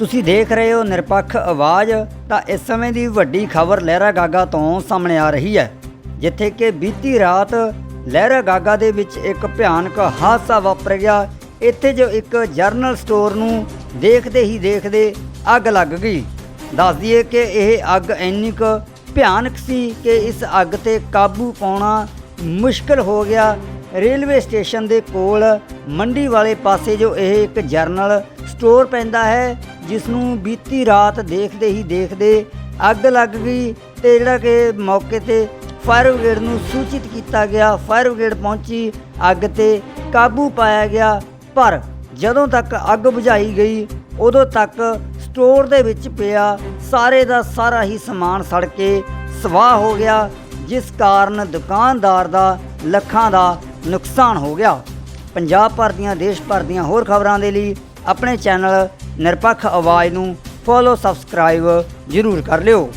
ਤੁਸੀਂ ਦੇਖ ਰਹੇ ਹੋ ਨਿਰਪੱਖ ਆਵਾਜ਼, ਤਾਂ ਇਸ ਸਮੇਂ ਦੀ ਵੱਡੀ ਖਬਰ ਲਹਿਰਾ ਗਾਗਾ ਤੋਂ ਸਾਹਮਣੇ ਆ ਰਹੀ ਹੈ, ਜਿੱਥੇ ਕਿ ਬੀਤੀ ਰਾਤ ਲਹਿਰਾ ਗਾਗਾ ਦੇ ਵਿੱਚ ਇੱਕ ਭਿਆਨਕ ਹਾਦਸਾ ਵਾਪਰ ਗਿਆ। ਇੱਥੇ ਜੋ ਇੱਕ ਜਰਨਲ ਸਟੋਰ ਨੂੰ ਦੇਖਦੇ ਹੀ ਦੇਖਦੇ ਅੱਗ ਲੱਗ ਗਈ। ਦੱਸ ਦਈਏ ਕਿ ਇਹ ਅੱਗ ਇੰਨੀ ਕੁ ਭਿਆਨਕ ਸੀ ਕਿ ਇਸ ਅੱਗ ਤੇ ਕਾਬੂ ਪਾਉਣਾ ਮੁਸ਼ਕਲ ਹੋ ਗਿਆ। ਰੇਲਵੇ ਸਟੇਸ਼ਨ ਦੇ ਕੋਲ ਮੰਡੀ ਵਾਲੇ ਪਾਸੇ ਜੋ ਇਹ ਇੱਕ ਜਰਨਲ ਸਟੋਰ ਪੈਂਦਾ ਹੈ ਜਿਸ ਨੂੰ ਬੀਤੀ ਰਾਤ ਦੇਖਦੇ ਹੀ ਦੇਖਦੇ ਅੱਗ ਲੱਗ ਗਈ ਤੇ ਜਿਹੜਾ ਕਿ ਮੌਕੇ ਤੇ ਫਾਇਰ ਬ੍ਰਿਗੇਡ ਨੂੰ ਸੂਚਿਤ ਕੀਤਾ ਗਿਆ, ਫਾਇਰ ਬ੍ਰਿਗੇਡ ਪਹੁੰਚੀ, ਅੱਗ ਤੇ ਕਾਬੂ ਪਾਇਆ ਗਿਆ। ਪਰ ਜਦੋਂ ਤੱਕ ਅੱਗ ਬੁਝਾਈ ਗਈ, ਉਦੋਂ ਤੱਕ ਸਟੋਰ ਦੇ ਵਿੱਚ ਪਿਆ ਸਾਰੇ ਦਾ ਸਾਰਾ ਹੀ ਸਮਾਨ ਸੜ ਕੇ ਸਵਾਹ ਹੋ ਗਿਆ, ਜਿਸ ਕਾਰਨ ਦੁਕਾਨਦਾਰ ਦਾ ਲੱਖਾਂ ਦਾ ਨੁਕਸਾਨ ਹੋ ਗਿਆ। ਪੰਜਾਬ ਭਰ ਦੀਆਂ, ਦੇਸ਼ ਭਰ ਦੀਆਂ ਹੋਰ ਖਬਰਾਂ ਦੇ ਲਈ ਆਪਣੇ ਚੈਨਲ ਨਿਰਪੱਖ ਆਵਾਜ਼ ਨੂੰ ਫੋਲੋ ਸਬਸਕ੍ਰਾਈਬ ਜ਼ਰੂਰ ਕਰ ਲਿਓ।